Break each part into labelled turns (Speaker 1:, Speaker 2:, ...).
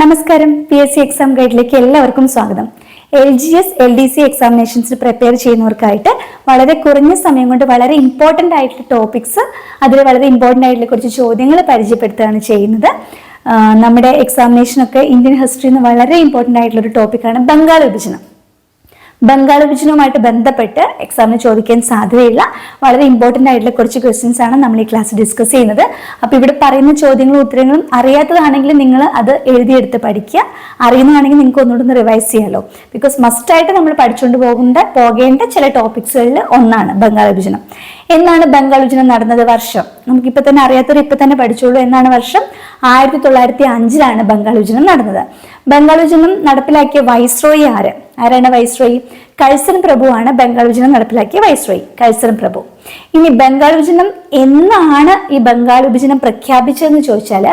Speaker 1: നമസ്കാരം. P S C exam ഗൈഡിലേക്ക് എല്ലാവർക്കും സ്വാഗതം. L G S L D C എക്സാമിനേഷൻസിന് prepare ചെയ്യുന്നവർക്കായിട്ട് വളരെ കുറഞ്ഞ സമയം കൊണ്ട് വളരെ ഇമ്പോർട്ടന്റ് ആയിട്ടുള്ള ടോപ്പിക്സ് അതിൽ വളരെ ഇമ്പോർട്ടന്റ് ആയിട്ടുള്ള കുറച്ച് ചോദ്യങ്ങൾ പരിചയപ്പെടുത്തുകയാണ് ചെയ്യുന്നത്. നമ്മുടെ എക്സാമിനേഷനൊക്കെ ഇന്ത്യൻ ഹിസ്റ്ററിന്ന് വളരെ ഇമ്പോർട്ടന്റ് ആയിട്ടുള്ള ഒരു ടോപ്പിക്കാണ് ബംഗാൾ വിഭജനം. ബംഗാൾ വിഭജനവുമായിട്ട് ബന്ധപ്പെട്ട് എക്സാമിന് ചോദിക്കാൻ സാധ്യതയുള്ള വളരെ ഇമ്പോർട്ടന്റ് ആയിട്ടുള്ള കുറച്ച് ക്വസ്റ്റ്യൻസ് ആണ് നമ്മൾ ഈ ക്ലാസ് ഡിസ്കസ് ചെയ്യുന്നത്. അപ്പോൾ ഇവിടെ പറയുന്ന ചോദ്യങ്ങളും ഉത്തരങ്ങളും അറിയാത്തതാണെങ്കിൽ നിങ്ങൾ അത് എഴുതിയെടുത്ത് പഠിക്കുക. അറിയുന്നതാണെങ്കിൽ നിങ്ങൾക്ക് ഒന്നുകൂടി റിവൈസ് ചെയ്യാമല്ലോ ബിക്കോസ് മസ്റ്റായിട്ട് നമ്മൾ പഠിച്ചുകൊണ്ട് പോകേണ്ട പോകേണ്ട ചില ടോപ്പിക്സുകളിൽ ഒന്നാണ് ബംഗാൾ വിഭജനം എന്നാണ് ബംഗാൾ വിഭജനം നടന്നത് വർഷം? നമുക്കിപ്പോൾ തന്നെ അറിയാത്തവർ ഇപ്പം തന്നെ പഠിച്ചോളൂ എന്നാണ് വർഷം? ആയിരത്തി തൊള്ളായിരത്തി അഞ്ചിലാണ് ബംഗാൾ വിഭജനം നടന്നത്. ബംഗാൾ വിഭജനം നടപ്പിലാക്കിയ വൈസ്രോയി ആര്? ആരാണ് വൈസ്രോയി കഴ്സൺ പ്രഭുവാണ് ബംഗാൾ വിഭജനം നടപ്പിലാക്കിയ വൈസ്രോയി കഴ്സൺ പ്രഭു. ഇനി ബംഗാൾ വിഭജനം എന്നാണ് ഈ ബംഗാൾ വിഭജനം പ്രഖ്യാപിച്ചതെന്ന് ചോദിച്ചാൽ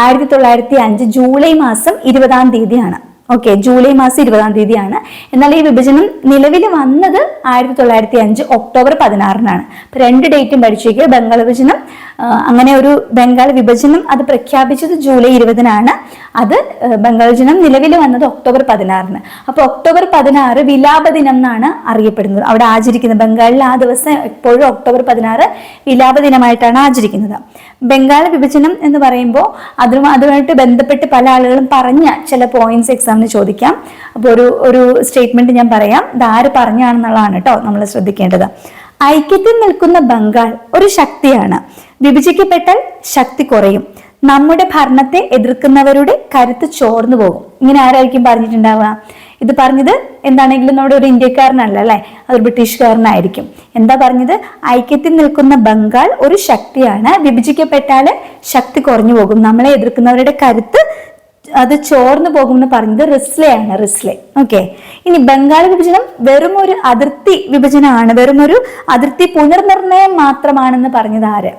Speaker 1: ആയിരത്തി തൊള്ളായിരത്തി അഞ്ച് ജൂലൈ മാസം ഇരുപതാം തീയതിയാണ്. ഓക്കെ ജൂലൈ മാസം ഇരുപതാം തീയതിയാണ്. എന്നാൽ ഈ വിഭജനം നിലവിൽ വന്നത് ആയിരത്തി തൊള്ളായിരത്തി അഞ്ച് ഒക്ടോബർ പതിനാറിനാണ്. അപ്പോൾ രണ്ട് ഡേറ്റും പഠിച്ചേക്ക് ബംഗാൾ വിഭജനം അങ്ങനെ ഒരു ബംഗാൾ വിഭജനം അത് പ്രഖ്യാപിച്ചത് ജൂലൈ ഇരുപതിനാണ്. അത് ബംഗാൾ വിഭജനം നിലവിൽ വന്നത് ഒക്ടോബർ പതിനാറിന്. അപ്പോൾ ഒക്ടോബർ പതിനാറ് വിലാപ ദിനം എന്നാണ് അറിയപ്പെടുന്നത്. അവിടെ ആചരിക്കുന്നത് ബംഗാളിൽ ആ ദിവസം എപ്പോഴും ഒക്ടോബർ പതിനാറ് വിലാപ ദിനമായിട്ടാണ് ആചരിക്കുന്നത്. ബംഗാൾ വിഭജനം എന്ന് പറയുമ്പോൾ അതും അതുമായിട്ട് ബന്ധപ്പെട്ട് പല ആളുകളും പറഞ്ഞ ചില പോയിന്റ്സ് എക്സാമിന് ചോദിക്കാം. അപ്പോൾ ഒരു ഒരു സ്റ്റേറ്റ്മെന്റ് ഞാൻ പറയാം. ഇത് ആര് പറഞ്ഞാണെന്നുള്ളതാണ് കേട്ടോ നമ്മൾ ശ്രദ്ധിക്കേണ്ടത്. ഐക്യത്തിൽ നിൽക്കുന്ന ബംഗാൾ ഒരു ശക്തിയാണ്. വിഭജിക്കപ്പെട്ടാൽ ശക്തി കുറയും. നമ്മുടെ ഭരണത്തെ എതിർക്കുന്നവരുടെ കരുത്ത് ചോർന്നു പോകും. ഇങ്ങനെ ആരായിരിക്കും പറഞ്ഞിട്ടുണ്ടാവുക? ഇത് പറഞ്ഞത് എന്താണെങ്കിലും നമ്മുടെ ഒരു ഇന്ത്യക്കാരനല്ല അല്ലെ? അതൊരു ബ്രിട്ടീഷുകാരനായിരിക്കും. എന്താ പറഞ്ഞത്? ഐക്യത്തിൽ നിൽക്കുന്ന ബംഗാൾ ഒരു ശക്തിയാണ്. വിഭജിക്കപ്പെട്ടാൽ ശക്തി കുറഞ്ഞു പോകും. നമ്മളെ എതിർക്കുന്നവരുടെ കരുത്ത് അത് ചോർന്നു പോകുമെന്ന് പറഞ്ഞത് റിസ്ലെയാണ് റിസ്ലെ. ഓക്കെ ഇനി ബംഗാൾ വിഭജനം വെറും ഒരു അതിർത്തി വിഭജനമാണ് വെറും ഒരു അതിർത്തി പുനർനിർണയം മാത്രമാണെന്ന് പറഞ്ഞത് ആര്?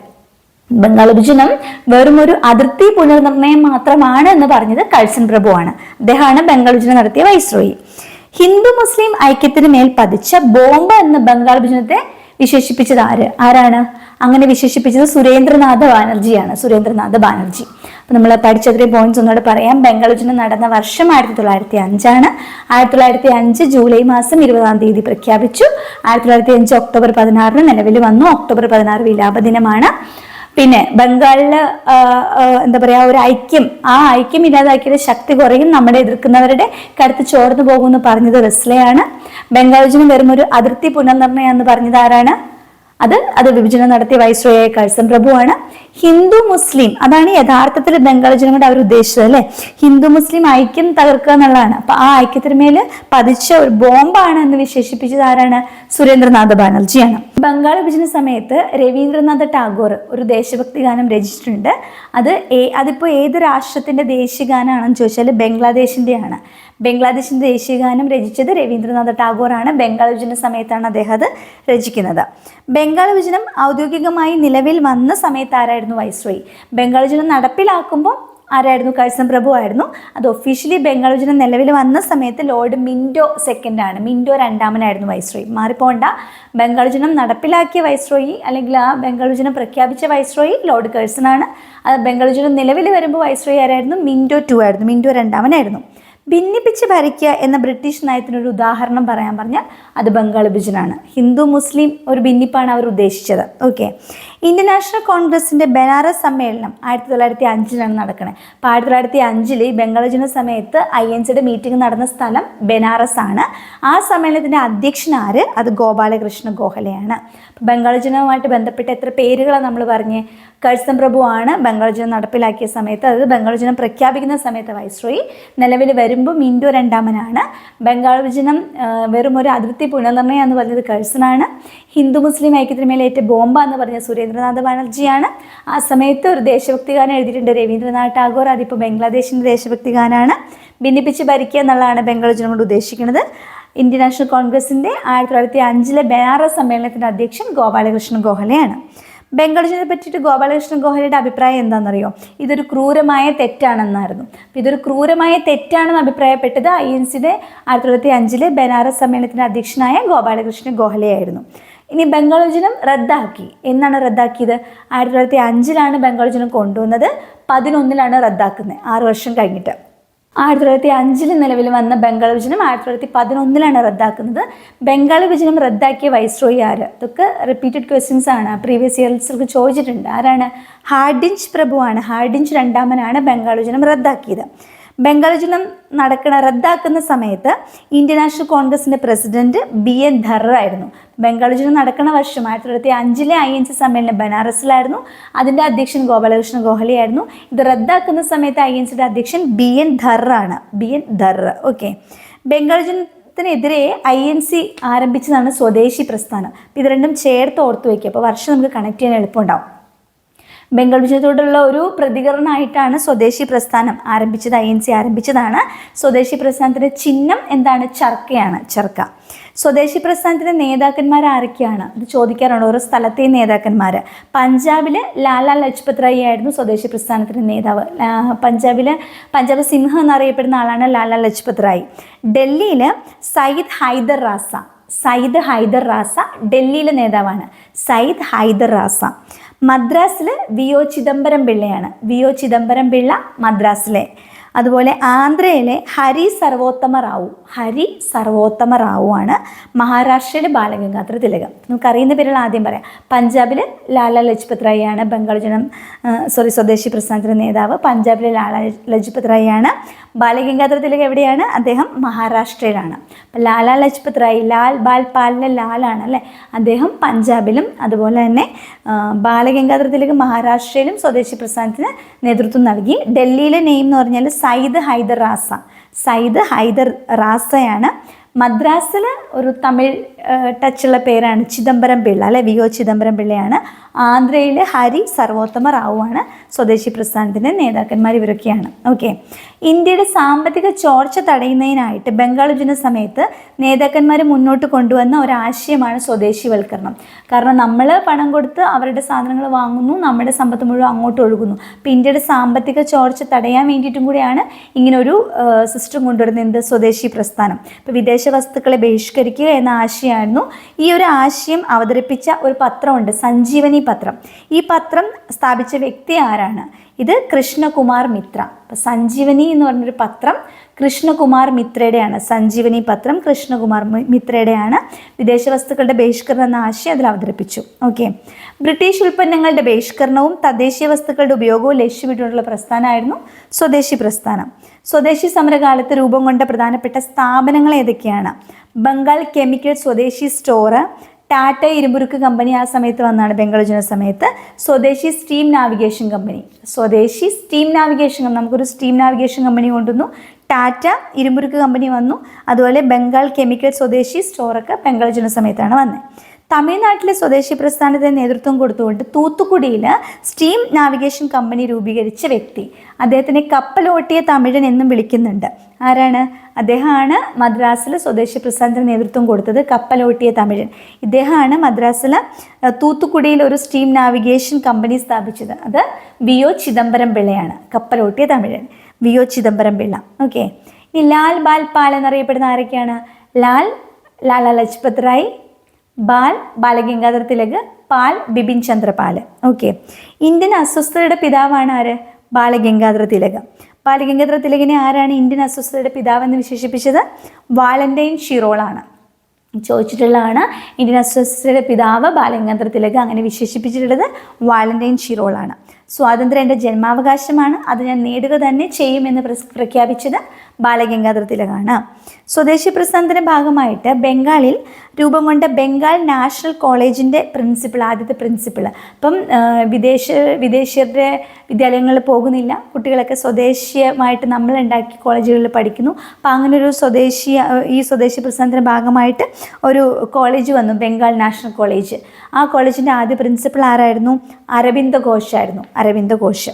Speaker 1: ബംഗാൾ വിഭജനം വെറും ഒരു അതിർത്തി പുനർനിർണയം മാത്രമാണ് എന്ന് പറഞ്ഞത് കഴ്സൺ പ്രഭുവാണ്. അദ്ദേഹമാണ് ബംഗാൾ വിഭജനം നടത്തിയ വൈസ്രോയി. ഹിന്ദു മുസ്ലിം ഐക്യത്തിന് മേൽ പതിച്ച ബോംബ് എന്ന് ബംഗാൾ വിഭജനത്തെ വിശേഷിപ്പിച്ചത് ആര്? ആരാണ്? അങ്ങനെ വിശേഷിപ്പിച്ചത് സുരേന്ദ്രനാഥ് ബാനർജിയാണ് സുരേന്ദ്രനാഥ് ബാനർജി. അപ്പം നമ്മൾ പഠിച്ചതിലെ പോയിന്റ്സ് ഒന്നുകൂടെ പറയാം. ബംഗളൂരുവിന് നടന്ന വർഷം ആയിരത്തി തൊള്ളായിരത്തി അഞ്ചാണ് ആയിരത്തി തൊള്ളായിരത്തി അഞ്ച് ജൂലൈ മാസം ഇരുപതാം തീയതി പ്രഖ്യാപിച്ചു. ആയിരത്തി തൊള്ളായിരത്തി അഞ്ച് ഒക്ടോബർ പതിനാറിന് നിലവിൽ വന്നു. ഒക്ടോബർ പതിനാറ് വിലാപ ദിനമാണ്. പിന്നെ ബംഗാളിൽ എന്താ പറയാ ഒരു ഐക്യം ആ ഐക്യം ഇല്ലാതാക്കിയത് ശക്തി കുറയും നമ്മുടെ എതിർക്കുന്നവരുടെ കടുത്ത് ചോർന്നു പോകുമെന്ന് പറഞ്ഞത് റിസ്ലയാണ്. ബംഗാൾ വിഭജനം വെറും ഒരു അതിർത്തി പുനർനിർണയം എന്ന് പറഞ്ഞത് ആരാണ്? അത് അത് വിഭജനം നടത്തിയ വൈസ്രോയായ കഴ്സൺ പ്രഭുവാണ്. ഹിന്ദു മുസ്ലിം അതാണ് യഥാർത്ഥത്തിൽ ബംഗാൾ ജനങ്ങളുടെ അവർ ഉദ്ദേശിച്ചത് അല്ലെ? ഹിന്ദു മുസ്ലിം ഐക്യം തകർക്കുക എന്നുള്ളതാണ്. അപ്പൊ ആ ഐക്യത്തിന് മേൽ പതിച്ച ഒരു ബോംബാണ് എന്ന് വിശേഷിപ്പിച്ചത് ആരാണ്? സുരേന്ദ്രനാഥ് ബാനർജിയാണ്. ബംഗാൾ വിഭജന സമയത്ത് രവീന്ദ്രനാഥ് ടാഗോർ ഒരു ദേശഭക്തി ഗാനം രചിച്ചിട്ടുണ്ട്. അത് ഏ- അതിപ്പോ ഏത് രാഷ്ട്രത്തിന്റെ ദേശീയ ഗാനമാണെന്ന് ചോദിച്ചാൽ ബംഗ്ലാദേശിന്റെയാണ്. ബംഗ്ലാദേശിന്റെ ദേശീയ ഗാനം രചിച്ചത് രവീന്ദ്രനാഥ് ടാഗോർ ആണ് ബംഗാൾ വിഭജന സമയത്താണ് അദ്ദേഹം അത് രചിക്കുന്നത്. ബംഗാൾ വിഭജനം ഔദ്യോഗികമായി നിലവിൽ വന്ന സമയത്ത് ആരായിരുന്നു വൈസ്രോയി? ബംഗാൾ വിഭജനം നടപ്പിലാക്കുമ്പോൾ ആരായിരുന്നു കഴ്സൺ പ്രഭു ആയിരുന്നു. അത് ഒഫീഷ്യലി ബംഗാൾ വിഭജനം നിലവിൽ വന്ന സമയത്ത് ലോർഡ് മിൻഡോ സെക്കൻഡ് ആണ്. മിൻഡോ രണ്ടാമനായിരുന്നു വൈസ്രോയി. മാറിപ്പോണ്ട. ബംഗാൾ വിജനം നടപ്പിലാക്കിയ വൈസ്രോയി അല്ലെങ്കിൽ ആ ബംഗാൾ വിജനം പ്രഖ്യാപിച്ച വൈസ്രോയി ലോർഡ് കഴ്സൺ ആണ്. അത് ബംഗാൾ വിജനം നിലവിൽ വരുമ്പോൾ വൈസ്രോയി ആരായിരുന്നു? മിൻഡോ ടു ആയിരുന്നു. മിൻഡോ രണ്ടാമനായിരുന്നു. ഭിന്നിപ്പിച്ച് ഭരിക്കുക എന്ന ബ്രിട്ടീഷ് നയത്തിനൊരു ഉദാഹരണം പറയാൻ പറഞ്ഞാൽ അത് ബംഗാൾ വിഭജനാണ് ഹിന്ദു മുസ്ലിം ഒരു ഭിന്നിപ്പാണ് അവർ ഉദ്ദേശിച്ചത്. ഓക്കെ ഇന്ത്യൻ നാഷണൽ കോൺഗ്രസിന്റെ ബനാറസ് സമ്മേളനം ആയിരത്തി തൊള്ളായിരത്തി അഞ്ചിലാണ് നടക്കുന്നത് അപ്പോൾ ആയിരത്തി തൊള്ളായിരത്തി അഞ്ചിൽ ഈ ബംഗാൾ വിഭജന സമയത്ത് ഐ എൻ സിയുടെ മീറ്റിംഗ് നടന്ന സ്ഥലം ബനാറസ് ആണ്. ആ സമ്മേളനത്തിന്റെ അധ്യക്ഷൻ ആര്? അത് ഗോപാലകൃഷ്ണ ഗോഹലയാണ് വിഭജനവുമായിട്ട് ബന്ധപ്പെട്ട എത്ര പേരുകളാണ് നമ്മൾ പറഞ്ഞ്? കഴ്സൻ പ്രഭു ആണ് ബംഗാൾ വിഭജനം നടപ്പിലാക്കിയ സമയത്ത്. അതായത് ബംഗാൾ വിഭജനം പ്രഖ്യാപിക്കുന്ന സമയത്ത് വൈസ്രോയി നിലവിൽ വരുമ്പോൾ മിൻഡോ രണ്ടാമനാണ്. ബംഗാൾ ജനം വെറും ഒരു അതിർത്തി പുനർനിർണയം എന്ന് പറഞ്ഞത് കഴ്സനാണ്. ഹിന്ദു മുസ്ലിം ഐക്യത്തിന് മേലേറ്റ ബോംബ എന്ന് പറഞ്ഞ സുരേന്ദ്രനാഥ് ബാനർജിയാണ്. ആ സമയത്ത് ഒരു ദേശഭക്തി ഗാനം എഴുതിയിട്ടുണ്ട് രവീന്ദ്രനാഥ് ടാഗോർ. അതിപ്പോൾ ബംഗ്ലാദേശിന്റെ ദേശഭക്തി ഗാനമാണ് ഭിന്നിപ്പിച്ച് ഭരിക്കുക എന്നുള്ളതാണ് വിഭജനം കൊണ്ട് ഉദ്ദേശിക്കുന്നത്. ഇന്ത്യൻ നാഷണൽ കോൺഗ്രസിന്റെ ആയിരത്തി തൊള്ളായിരത്തി അഞ്ചിലെ ബനാറസ് സമ്മേളനത്തിന്റെ അധ്യക്ഷൻ ഗോപാലകൃഷ്ണൻ ഗോഹലയാണ് വിഭജനത്തെ പറ്റിയിട്ട് ഗോപാലകൃഷ്ണൻ ഗോഹലയുടെ അഭിപ്രായം എന്താണെന്നറിയോ? ഇതൊരു ക്രൂരമായ തെറ്റാണെന്നായിരുന്നു. ഇതൊരു ക്രൂരമായ തെറ്റാണെന്ന് അഭിപ്രായപ്പെട്ടത് ഐ എൻ സിയുടെ ആയിരത്തി തൊള്ളായിരത്തി അഞ്ചിലെ ബനാറസ് സമ്മേളനത്തിന്റെ അധ്യക്ഷനായ ഗോപാലകൃഷ്ണൻ ഗോഹലയായിരുന്നു ഇനി ബംഗാൾ വിഭജനം റദ്ദാക്കി. എന്നാണ് റദ്ദാക്കിയത്? ആയിരത്തി തൊള്ളായിരത്തി അഞ്ചിലാണ് ബംഗാൾ വിഭജനം കൊണ്ടുവന്നത്. പതിനൊന്നിലാണ് റദ്ദാക്കുന്നത്. ആറ് വർഷം കഴിഞ്ഞിട്ട്. ആയിരത്തി തൊള്ളായിരത്തി അഞ്ചിൽ നിലവിൽ വന്ന ബംഗാൾ വിഭജനം ആയിരത്തി തൊള്ളായിരത്തി പതിനൊന്നിലാണ് റദ്ദാക്കുന്നത്. ബംഗാൾ വിഭജനം റദ്ദാക്കിയ വൈസ്രോയി ആര്? ഇതൊക്കെ റിപ്പീറ്റഡ് ക്വസ്റ്റ്യൻസ് ആണ്. പ്രീവിയസ് ഇയർസിലേക്ക് ചോദിച്ചിട്ടുണ്ട്. ആരാണ്? ഹാർഡിഞ്ച് പ്രഭുവാണ്. ഹാർഡിഞ്ച് രണ്ടാമനാണ് ബംഗാൾ വിഭജനം റദ്ദാക്കിയത്. ബംഗാൾ വിഭജനം നടക്കണ റദ്ദാക്കുന്ന സമയത്ത് ഇന്ത്യൻ നാഷണൽ കോൺഗ്രസിന്റെ പ്രസിഡന്റ് ബി എൻ ധറായിരുന്നു ബംഗാൾ വിഭജനം നടക്കുന്ന വർഷം ആയിരത്തി തൊള്ളായിരത്തി അഞ്ചിലെ ഐ എൻ സി സമ്മേളനം ബനാറസിലായിരുന്നു. അതിന്റെ അധ്യക്ഷൻ ഗോപാലകൃഷ്ണ ഗോഹലിയായിരുന്നു ഇത് റദ്ദാക്കുന്ന സമയത്ത് ഐ എൻ സിയുടെ അധ്യക്ഷൻ B N ധറാണ് B N Dhar okay. Bengal ത്തിനെതിരെ I N C ആരംഭിച്ചതാണ് സ്വദേശി പ്രസ്ഥാനം. ഇത് രണ്ടും ചേർത്ത് ഓർത്ത് വയ്ക്കുക അപ്പോൾ വർഷം നമുക്ക് കണക്ട് ചെയ്യാൻ എളുപ്പമുണ്ടാവും. ബംഗാൾ വിജയത്തോടുള്ള ഒരു പ്രതികരണമായിട്ടാണ് സ്വദേശി പ്രസ്ഥാനം ആരംഭിച്ചത് ഐ എൻ സി ആരംഭിച്ചതാണ്. സ്വദേശി പ്രസ്ഥാനത്തിന്റെ ചിഹ്നം എന്താണ്? ചർക്കയാണ് ചർക്ക. സ്വദേശി പ്രസ്ഥാനത്തിന്റെ നേതാക്കന്മാർ ആരൊക്കെയാണ്? ഇത് ചോദിക്കാറുണ്ട് ഓരോ സ്ഥലത്തെയും നേതാക്കന്മാർ പഞ്ചാബിൽ ലാലാ ലജ്പത് റായി ആയിരുന്നു സ്വദേശി പ്രസ്ഥാനത്തിന്റെ നേതാവ്. പഞ്ചാബിൽ പഞ്ചാബ് സിംഹ എന്നറിയപ്പെടുന്ന ആളാണ് ലാലാ ലജ്പത് റായി ഡൽഹിയിൽ സയ്യിദ് ഹൈദർ റാസ. സയ്യിദ് ഹൈദർ റാസ ഡൽഹിയിലെ നേതാവാണ്. സയ്യിദ് ഹൈദർ റാസ. മദ്രാസിൽ വി ഒ ചിദംബരം പിള്ളയാണ്. വി ഒ ചിദംബരം പിള്ള മദ്രാസിലെ. അതുപോലെ ആന്ധ്രയിലെ ഹരി സർവോത്തമ റാവു. ഹരി സർവോത്തമ റാവു ആണ് മഹാരാഷ്ട്രയിലെ ബാലഗംഗാധര തിലകം. നമുക്കറിയുന്ന പേരുകൾ ആദ്യം പറയാം. പഞ്ചാബിൽ ലാല ലജ്പത് റായി ആണ് ബംഗാൾ ജനം സോറി സ്വദേശി പ്രസ്ഥാനത്തിന്റെ നേതാവ്. പഞ്ചാബിലെ ലാല ലജ്പത് റായി ആണ്. ബാലഗംഗാധര തിലക് എവിടെയാണ്? അദ്ദേഹം മഹാരാഷ്ട്രയിലാണ്. അപ്പം ലാല ലജ്പത് റായി ലാൽ ബാൽ പാലിലെ ലാലാണ് അല്ലേ? അദ്ദേഹം പഞ്ചാബിലും അതുപോലെ തന്നെ ബാലഗംഗാധര തിലക് മഹാരാഷ്ട്രയിലും സ്വദേശി പ്രസ്ഥാനത്തിന് നേതൃത്വം നൽകി. ഡൽഹിയിലെ നെയിം എന്ന് പറഞ്ഞാൽ സയ്യിദ് ഹൈദർ റാസ. സയ്യിദ് ഹൈദർ റാസയാണ് മദ്രാസിൽ ഒരു തമിഴ് ടച്ചുള്ള പേരാണ് ചിദംബരം പിള്ള അല്ലെ? വി ഒ ചിദംബരം പിള്ളയാണ്. ആന്ധ്രയിൽ ഹരി സർവോത്തമ റാവു ആണ് സ്വദേശി പ്രസ്ഥാനത്തിന്റെ നേതാക്കന്മാർ ഇവരൊക്കെയാണ്. ഓക്കെ. ഇന്ത്യയുടെ സാമ്പത്തിക ചോർച്ച തടയുന്നതിനായിട്ട് ബംഗാൾ വിഭജന സമയത്ത് നേതാക്കന്മാർ മുന്നോട്ട് കൊണ്ടുവന്ന ഒരാശയമാണ് സ്വദേശിവൽക്കരണം. കാരണം നമ്മൾ പണം കൊടുത്ത് അവരുടെ സാധനങ്ങൾ വാങ്ങുന്നു നമ്മുടെ സമ്പത്ത് മുഴുവൻ അങ്ങോട്ട് ഒഴുകുന്നു. അപ്പോൾ ഇന്ത്യയുടെ സാമ്പത്തിക ചോർച്ച തടയാൻ വേണ്ടിയിട്ടും കൂടിയാണ് ഇങ്ങനൊരു സിസ്റ്റം കൊണ്ടുവരുന്നത് എന്ത്? സ്വദേശി പ്രസ്ഥാനം. ഇപ്പോൾ വിദേശ വസ്തുക്കളെ ബഹിഷ്കരിക്കുക എന്ന ആശയമായിരുന്നു. ഈ ഒരു ആശയം അവതരിപ്പിച്ച ഒരു പത്രമുണ്ട് സഞ്ജീവനി പത്രം. ഈ പത്രം സ്ഥാപിച്ച വ്യക്തി ആരാണ്? ഇത് കൃഷ്ണകുമാർ മിത്ര. സഞ്ജീവനി എന്ന് പറഞ്ഞൊരു പത്രം കൃഷ്ണകുമാർ മിത്രയുടെയാണ്. സഞ്ജീവനി പത്രം കൃഷ്ണകുമാർ മിത്രയുടെയാണ്. വിദേശ വസ്തുക്കളുടെ ബഹിഷ്കരണം എന്ന ആശയം അതിൽ അവതരിപ്പിച്ചു. ഓക്കെ. ബ്രിട്ടീഷ് ഉൽപ്പന്നങ്ങളുടെ ബഹിഷ്കരണവും തദ്ദേശീയ വസ്തുക്കളുടെ ഉപയോഗവും ലക്ഷ്യമിട്ടുള്ള പ്രസ്ഥാനമായിരുന്നു സ്വദേശി പ്രസ്ഥാനം. സ്വദേശി സമരകാലത്ത് രൂപം കൊണ്ട പ്രധാനപ്പെട്ട സ്ഥാപനങ്ങൾ ഏതൊക്കെയാണ്? ബംഗാൾ കെമിക്കൽ സ്വദേശി സ്റ്റോറ് ടാറ്റ ഇരുമ്പുരുക്ക് കമ്പനി ആ സമയത്ത് വന്നാണ് ജന സമയത്ത്. Swadeshi steam navigation company. Swadeshi steam navigation നമുക്കൊരു സ്റ്റീം നാവിഗേഷൻ കമ്പനി കൊണ്ടുവന്നു. ടാറ്റ ഇരുമ്പുരുക്ക് കമ്പനി വന്നു. അതുപോലെ ബംഗാൾ കെമിക്കൽ സ്വദേശി സ്റ്റോറൊക്കെ ജന സമയത്താണ് വന്നത്. തമിഴ്നാട്ടിലെ സ്വദേശി പ്രസ്ഥാനത്തിന് നേതൃത്വം കൊടുത്തുകൊണ്ട് തൂത്തുക്കുടിയിൽ സ്റ്റീം നാവിഗേഷൻ കമ്പനി രൂപീകരിച്ച വ്യക്തി. അദ്ദേഹത്തിനെ കപ്പലോട്ടിയ തമിഴൻ എന്നും വിളിക്കുന്നുണ്ട്. ആരാണ്? അദ്ദേഹമാണ് മദ്രാസിൽ സ്വദേശി പ്രസ്ഥാനത്തിന് നേതൃത്വം കൊടുത്തത് കപ്പലോട്ടിയ തമിഴൻ. ഇദ്ദേഹമാണ് മദ്രാസിൽ തൂത്തുക്കുടിയിൽ ഒരു സ്റ്റീം നാവിഗേഷൻ കമ്പനി സ്ഥാപിച്ചത്. അത് വി ഒ ചിദംബരം പിള്ളയാണ്. കപ്പലോട്ടിയ തമിഴൻ. V O Chidambaram Pillai. Okay. ഇനി ലാൽ ബാൽ പാൽ എന്നറിയപ്പെടുന്ന ആരൊക്കെയാണ്? ലാൽ ലാല ലജ്പത് റായ് ബാൽ ബാലഗംഗാധർ തിലക് പാൽ ബിപിൻ ചന്ദ്രപാൽ ഓക്കെ ഇന്ത്യൻ അസ്വസ്ഥതയുടെ പിതാവാണ് ആര്? ബാലഗംഗാധര തിലക് ബാലഗംഗാധര തിലകിനെ ആരാണ് ഇന്ത്യൻ അസ്വസ്ഥതയുടെ പിതാവെന്ന് വിശേഷിപ്പിച്ചത്? വാലന്റൈൻ ഷിറോളാണ്. ചോദിച്ചിട്ടുള്ളതാണ് ഇന്ത്യൻ അസ്വസ്ഥതയുടെ പിതാവ് ബാലഗംഗാധര തിലക് അങ്ങനെ വിശേഷിപ്പിച്ചിട്ടുള്ളത് വാലന്റൈൻ ഷിറോളാണ്. സ്വാതന്ത്ര്യം എന്റെ ജന്മാവകാശമാണ്. അത് ഞാൻ നേടുക തന്നെ ചെയ്യുമെന്ന് പ്രഖ്യാപിച്ചത് ബാലഗംഗാധര തിലകാണ്. സ്വദേശി പ്രസ്ഥാനത്തിന്റെ ഭാഗമായിട്ട് ബംഗാളിൽ രൂപം കൊണ്ട ബംഗാൾ നാഷണൽ കോളേജിന്റെ പ്രിൻസിപ്പിൾ ആദ്യത്തെ പ്രിൻസിപ്പിൾ. അപ്പം വിദേശ വിദേശീയരുടെ വിദ്യാലയങ്ങളിൽ പോകുന്നില്ല. കുട്ടികളൊക്കെ സ്വദേശീയമായിട്ട് നമ്മൾ ഉണ്ടാക്കി കോളേജുകളിൽ പഠിക്കുന്നു. അപ്പം അങ്ങനെ ഒരു സ്വദേശീയ ഈ സ്വദേശി പ്രസ്ഥാനത്തിന്റെ ഭാഗമായിട്ട് ഒരു കോളേജ് വന്നു ബംഗാൾ നാഷണൽ കോളേജ്. ആ കോളേജിന്റെ ആദ്യ പ്രിൻസിപ്പൽ ആരായിരുന്നു? അരവിന്ദ ഘോഷായിരുന്നു. അരവിന്ദ ഘോഷ്.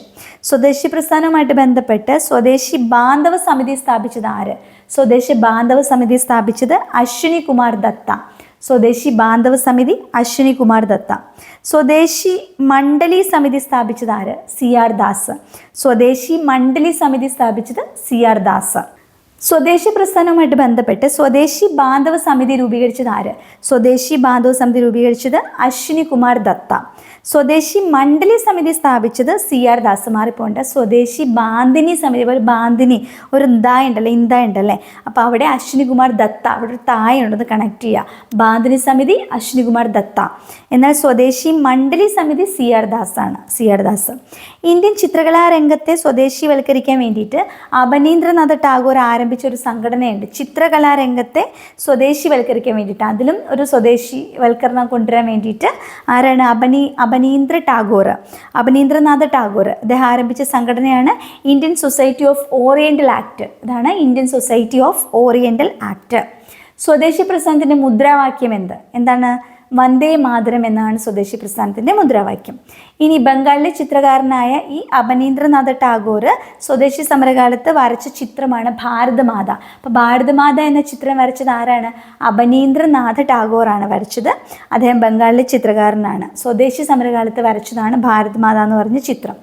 Speaker 1: സ്വദേശി പ്രസ്ഥാനവുമായിട്ട് ബന്ധപ്പെട്ട് സ്വദേശി ബാന്ധവ സമിതി സ്ഥാപിച്ചത് ആര്? സ്വദേശി ബാന്ധവ സമിതി സ്ഥാപിച്ചത് അശ്വിനി കുമാർ ദത്ത. സ്വദേശി ബാന്ധവ സമിതി അശ്വിനി കുമാർ ദത്ത. സ്വദേശി മണ്ഡലി സമിതി സ്ഥാപിച്ചത് ആര്? C R Das. സ്വദേശി മണ്ഡലി സമിതി സ്ഥാപിച്ചത് സി ആർ ദാസ്. സ്വദേശി പ്രസ്ഥാനവുമായിട്ട് ബന്ധപ്പെട്ട് സ്വദേശി ബാന്ധവ സമിതി രൂപീകരിച്ചത് ആര്? സ്വദേശി ബാന്ധവ സമിതി രൂപീകരിച്ചത് അശ്വിനി കുമാർ ദത്ത. സ്വദേശി മണ്ഡലി സമിതി സ്ഥാപിച്ചത് സി ആർ ദാസമാർ ഇപ്പോൾ ഉണ്ട്. സ്വദേശി ബാന്ധിനി സമിതി ഒരു ബാന്ധിനി ഒരു ദായ ഉണ്ടല്ലേ ഇന്ത ഉണ്ടല്ലേ? അപ്പോൾ അവിടെ അശ്വിനി കുമാർ ദത്ത അവിടെ ഒരു തായ ഉണ്ടെന്ന് കണക്ട് ചെയ്യുക ബാന്ധിനി സമിതി അശ്വിനി കുമാർ ദത്ത. എന്നാൽ സ്വദേശി മണ്ഡലി സമിതി സി ആർ ദാസാണ് സി ആർ ദാസ്. ഇന്ത്യൻ ചിത്രകലാരംഗത്തെ സ്വദേശിവൽക്കരിക്കാൻ വേണ്ടിയിട്ട് അപനീന്ദ്രനാഥ് ടാഗോർ ആരംഭിച്ച ഒരു സംഘടനയുണ്ട്. ചിത്രകലാരംഗത്തെ സ്വദേശിവൽക്കരിക്കാൻ വേണ്ടിയിട്ട്. അതിലും ഒരു സ്വദേശി സ്വദേശിവൽക്കരണം കൊണ്ടുവരാൻ വേണ്ടിയിട്ട് ആരാണ്? അപനി അബനീന്ദ്ര ടാഗോർ അബനീന്ദ്രനാഥ ടാഗോർ അദ്ദേഹം ആരംഭിച്ച സംഘടനയാണ് Indian society of oriental art. ഇതാണ് Indian society of oriental art. സ്വദേശി പ്രസ്ഥാനത്തിന്റെ മുദ്രാവാക്യം എന്ത്? എന്താണ്? വന്ദേ മാതരം എന്നാണ് സ്വദേശി പ്രസ്ഥാനത്തിന്റെ മുദ്രാവാക്യം. ഇനി ബംഗാളിലെ ചിത്രകാരനായ ഈ അപനീന്ദ്രനാഥ ടാഗോർ സ്വദേശി സമരകാലത്ത് വരച്ച ചിത്രമാണ് ഭാരതമാത. അപ്പോൾ ഭാരതമാത എന്ന ചിത്രം വരച്ചത് ആരാണ്? അപനീന്ദ്രനാഥ ടാഗോറാണ് വരച്ചത്. അദ്ദേഹം ബംഗാളിലെ ചിത്രകാരനാണ്. സ്വദേശി സമരകാലത്ത് വരച്ചതാണ് ഭാരതമാത എന്ന് പറഞ്ഞ ചിത്രം.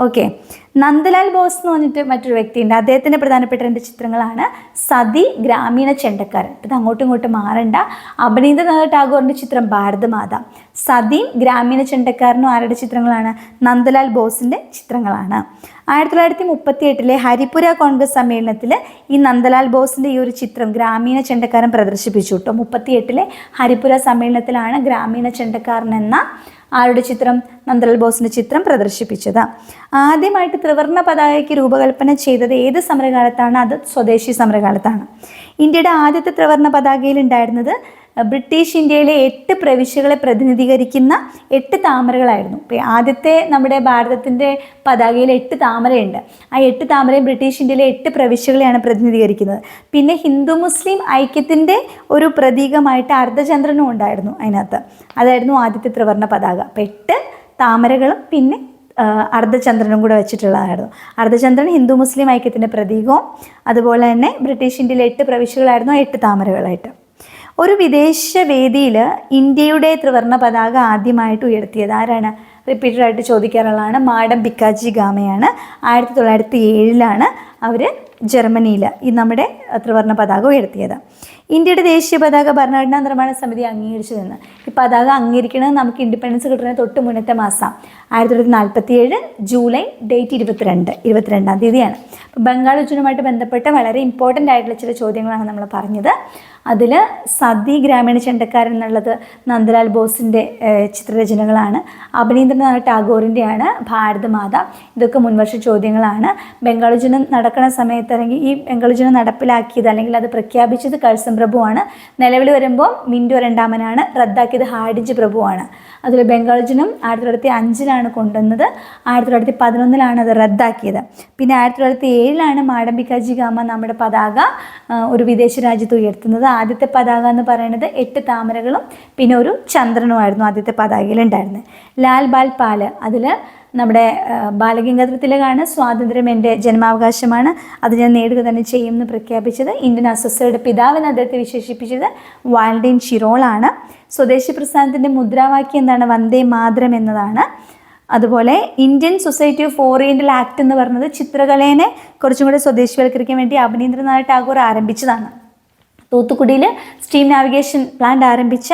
Speaker 1: ഓക്കെ. നന്ദലാൽ ബോസ് എന്ന് പറഞ്ഞിട്ട് മറ്റൊരു വ്യക്തിയുണ്ട്. അദ്ദേഹത്തിന്റെ പ്രധാനപ്പെട്ട രണ്ട് ചിത്രങ്ങളാണ് സതി ഗ്രാമീണ ചെണ്ടക്കാരൻ. ഇത് അങ്ങോട്ടും ഇങ്ങോട്ടും മാറണ്ട. അഭിനീന്ദ്രനാഥ് ടാഗോറിന്റെ ചിത്രം ഭാരതമാത. സതിയും ഗ്രാമീണ ചെണ്ടക്കാരനും ആരുടെ ചിത്രങ്ങളാണ്? നന്ദലാൽ ബോസിന്റെ ചിത്രങ്ങളാണ്. ആയിരത്തി തൊള്ളായിരത്തി മുപ്പത്തി എട്ടിലെ ഹരിപുര കോൺഗ്രസ് സമ്മേളനത്തിൽ ഈ നന്ദലാൽ ബോസിന്റെ ഈ ഒരു ചിത്രം ഗ്രാമീണ ചെണ്ടക്കാരൻ പ്രദർശിപ്പിച്ചു കേട്ടോ. മുപ്പത്തി എട്ടിലെ ഹരിപുര സമ്മേളനത്തിലാണ് ഗ്രാമീണ ചെണ്ടക്കാരൻ എന്ന ആരുടെ ചിത്രം? നന്ദലാൽ ബോസിന്റെ ചിത്രം പ്രദർശിപ്പിച്ചത്. ആദ്യമായിട്ട് ത്രിവർണ പതാകയ്ക്ക് രൂപകൽപ്പന ചെയ്തത് ഏത് സമരകാലത്താണ്? അത് സ്വദേശി സമരകാലത്താണ്. ഇന്ത്യയുടെ ആദ്യത്തെ ത്രിവർണ പതാകയിൽ ഉണ്ടായിരുന്നത് ബ്രിട്ടീഷ് ഇന്ത്യയിലെ എട്ട് പ്രവിശ്യകളെ പ്രതിനിധീകരിക്കുന്ന എട്ട് താമരകളായിരുന്നു. ആദ്യത്തെ നമ്മുടെ ഭാരതത്തിന്റെ പതാകയിൽ എട്ട് താമരയുണ്ട്. ആ എട്ട് താമരയും ബ്രിട്ടീഷ് ഇന്ത്യയിലെ എട്ട് പ്രവിശ്യകളെയാണ് പ്രതിനിധീകരിക്കുന്നത്. പിന്നെ ഹിന്ദു മുസ്ലിം ഐക്യത്തിന്റെ ഒരു പ്രതീകമായിട്ട് അർദ്ധചന്ദ്രനും ഉണ്ടായിരുന്നു അതിനകത്ത്. അതായിരുന്നു ആദ്യത്തെ ത്രിവർണ പതാക. അപ്പോൾ എട്ട് താമരകളും പിന്നെ അർദ്ധചന്ദ്രനും കൂടെ വെച്ചിട്ടുള്ളതായിരുന്നു. അർദ്ധചന്ദ്രൻ ഹിന്ദു മുസ്ലിം ഐക്യത്തിന്റെ പ്രതീകവും അതുപോലെ തന്നെ ബ്രിട്ടീഷ് ഇന്ത്യയിലെ എട്ട് പ്രവിശ്യകളായിരുന്നു എട്ട് താമരകളായിട്ട്. ഒരു വിദേശ വേദിയിൽ ഇന്ത്യയുടെ ത്രിവർണ പതാക ആദ്യമായിട്ട് ഉയർത്തിയത് ആരാണ്? റിപ്പീറ്റഡായിട്ട് ചോദിക്കാറുള്ളതാണ് മാഡം ബിക്കാജി ഗാമയാണ്. ആയിരത്തി തൊള്ളായിരത്തി ഏഴിലാണ് അവർ ജർമ്മനിയിൽ ഈ നമ്മുടെ ത്രിവർണ പതാക ഉയർത്തിയത്. ഇന്ത്യയുടെ ദേശീയ പതാക ഭരണഘടനാ നിർമ്മാണ സമിതി അംഗീകരിച്ചു നിന്ന് ഈ പതാക അംഗീകരിക്കുന്നത് നമുക്ക് ഇൻഡിപെൻഡൻസ് കിട്ടുന്ന തൊട്ട് മുന്നത്തെ മാസം. ആയിരത്തി തൊള്ളായിരത്തി നാൽപ്പത്തി ഏഴ് ജൂലൈ ഡേറ്റ് ഇരുപത്തിരണ്ട് ഇരുപത്തിരണ്ടാം തീയതിയാണ്. അപ്പോൾ ബംഗാൾ ഉജ്ജനുമായിട്ട് ബന്ധപ്പെട്ട് വളരെ ഇമ്പോർട്ടന്റ് ആയിട്ടുള്ള ചില ചോദ്യങ്ങളാണ് നമ്മൾ പറഞ്ഞത്. അതിൽ സതി ഗ്രാമീണ ചെണ്ടക്കാരൻ എന്നുള്ളത് നന്ദലാൽ ബോസിന്റെ ചിത്രരചനകളാണ്. അഭിനീന്ദ്രനാഥ് ടാഗോറിന്റെയാണ് ഭാരതമാത ഇതൊക്കെ മുൻവർഷ ചോദ്യങ്ങളാണ്. ബംഗാളുജനം നടക്കുന്ന സമയത്ത് അല്ലെങ്കിൽ ഈ ബംഗാളുജനം നടപ്പിലാക്കിയത് അല്ലെങ്കിൽ അത് പ്രഖ്യാപിച്ചത് കഴ്സം പ്രഭുവാണ്. നിലവിൽ വരുമ്പോൾ മിൻഡോ രണ്ടാമനാണ് റദ്ദാക്കിയത് ഹാഡിജ് പ്രഭുവാണ്. അതിൽ ബംഗാളുജനം ആയിരത്തി തൊള്ളായിരത്തി അഞ്ചിലാണ് കൊണ്ടുവന്നത്. ആയിരത്തി തൊള്ളായിരത്തി പതിനൊന്നിലാണ് അത് റദ്ദാക്കിയത്. പിന്നെ ആയിരത്തി തൊള്ളായിരത്തി ഏഴിലാണ് മാടമ്പിക്കാജി ഗാമ നമ്മുടെ പതാക ഒരു വിദേശ രാജ്യത്ത് ഉയർത്തുന്നത്. ആദ്യത്തെ പതാക എന്ന് പറയുന്നത് എട്ട് താമരകളും പിന്നെ ഒരു ചന്ദ്രനുമായിരുന്നു ആദ്യത്തെ പതാകയിൽ ഉണ്ടായിരുന്നത്. ലാൽ ബാൽ പാൽ അതിൽ നമ്മുടെ ബാലഗംഗാധര തിലകാണ് സ്വാതന്ത്ര്യം എന്റെ ജന്മാവകാശമാണ് അത് ഞാൻ നേടുക തന്നെ ചെയ്യുമെന്ന് പ്രഖ്യാപിച്ചത്. ഇന്ത്യൻ അസോസിയുടെ പിതാവെന്ന് അദ്ദേഹത്തെ വിശേഷിപ്പിച്ചത് വാൽഡീൻ ഷിറോളാണ് സ്വദേശി പ്രസ്ഥാനത്തിന്റെ മുദ്രാവാക്യം എന്താണ്? വന്ദേ മാതരം എന്നതാണ്. അതുപോലെ Indian society of oriental art എന്ന് പറഞ്ഞത് ചിത്രകലേനെ കുറച്ചും കൂടി സ്വദേശിവൽക്കരിക്കാൻ വേണ്ടി അഭിനീന്ദ്രനാഥ് ടാഗോർ ആരംഭിച്ചതാണ്. തൂത്തുക്കുടിയിൽ സ്റ്റീം നാവിഗേഷൻ പ്ലാന്റ് ആരംഭിച്ച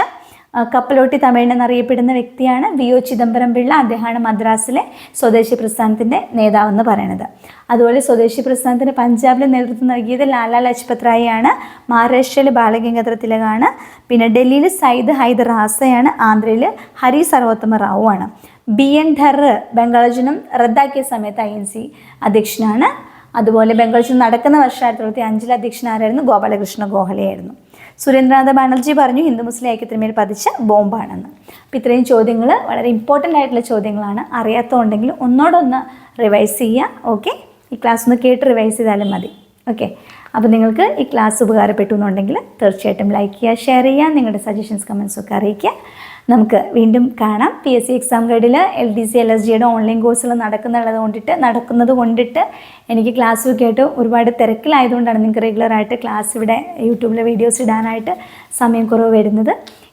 Speaker 1: കപ്പലോട്ടി തമിഴൻ എന്നറിയപ്പെടുന്ന വ്യക്തിയാണ് വി ഒ ചിദംബരം പിള്ള. അദ്ദേഹമാണ് മദ്രാസിലെ സ്വദേശി പ്രസ്ഥാനത്തിന്റെ നേതാവെന്ന് പറയുന്നത്. അതുപോലെ സ്വദേശി പ്രസ്ഥാനത്തിന് പഞ്ചാബിൽ നേതൃത്വം നൽകിയത് ലാലാ ലജ്പത് റായിയാണ്. മഹാരാഷ്ട്രയിലെ ബാലഗംഗാധര തിലകാണ് പിന്നെ ഡൽഹിയിൽ സയ്യിദ് ഹൈദർ ഹാസയാണ്. ആന്ധ്രയിൽ ഹരി സർവോത്തമ റാവു ആണ്. ബി എൻ ധർ ബംഗാളജനം റദ്ദാക്കിയ സമയത്ത് ഐ എൻ സി അധ്യക്ഷനാണ്. അതുപോലെ ബംഗാളജനം നടക്കുന്ന വർഷം ആയിരത്തി തൊള്ളായിരത്തി അഞ്ചിൽ അധ്യക്ഷനാരായിരുന്നു ഗോപാലകൃഷ്ണ ഗോഖലെയായിരുന്നു. സുരേന്ദ്രനാഥ ബാനർജി പറഞ്ഞു ഹിന്ദു മുസ്ലിം ഐക്യത്തിന്മേൽ പതിച്ച ബോംബാണെന്ന്. അപ്പോൾ ഇത്രയും ചോദ്യങ്ങൾ വളരെ ഇമ്പോർട്ടന്റ് ആയിട്ടുള്ള ചോദ്യങ്ങളാണ്. അറിയാത്തതുണ്ടെങ്കിൽ ഒന്നോടൊന്ന് റിവൈസ് ചെയ്യുക ഓക്കെ ഈ ക്ലാസ് ഒന്ന് കേട്ട് റിവൈസ് ചെയ്താലും മതി ഓക്കെ അപ്പോൾ നിങ്ങൾക്ക് ഈ ക്ലാസ് ഉപകാരപ്പെട്ടു എന്നുണ്ടെങ്കിൽ തീർച്ചയായിട്ടും ലൈക്ക് ചെയ്യുക ഷെയർ ചെയ്യുക നിങ്ങളുടെ സജഷൻസ് കമൻസ് ഒക്കെ അറിയിക്കുക. നമുക്ക് വീണ്ടും കാണാം. P S C exam ഗൈഡിൽ L D C L S ജിയുടെ ഓൺലൈൻ കോഴ്സുകൾ നടക്കുന്നുള്ളത് കൊണ്ടിട്ട് നടക്കുന്നത് കൊണ്ടിട്ട് എനിക്ക് ക്ലാസ്സൊക്കെ ആയിട്ട് ഒരുപാട് തിരക്കിലായതുകൊണ്ടാണ് നിങ്ങൾക്ക് റെഗുലറായിട്ട് ക്ലാസ് ഇവിടെ യൂട്യൂബിലെ വീഡിയോസ് ഇടാനായിട്ട് സമയം കുറവ് വരുന്നത്.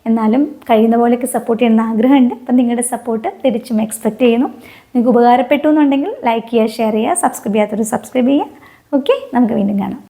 Speaker 1: എന്നാലും കഴിയുന്ന പോലെയൊക്കെ സപ്പോർട്ട് ചെയ്യണമെന്ന് ആഗ്രഹമുണ്ട്. അപ്പം നിങ്ങളുടെ സപ്പോർട്ട് തിരിച്ചും എക്സ്പെക്റ്റ് ചെയ്യുന്നു. നിങ്ങൾക്ക് ഉപകാരപ്പെട്ടു എന്നുണ്ടെങ്കിൽ ലൈക്ക് ചെയ്യുക ഷെയർ ചെയ്യുക സബ്സ്ക്രൈബ് ചെയ്യാത്തവർ സബ്സ്ക്രൈബ് ചെയ്യുക. ഓക്കെ നമുക്ക് വീണ്ടും കാണാം.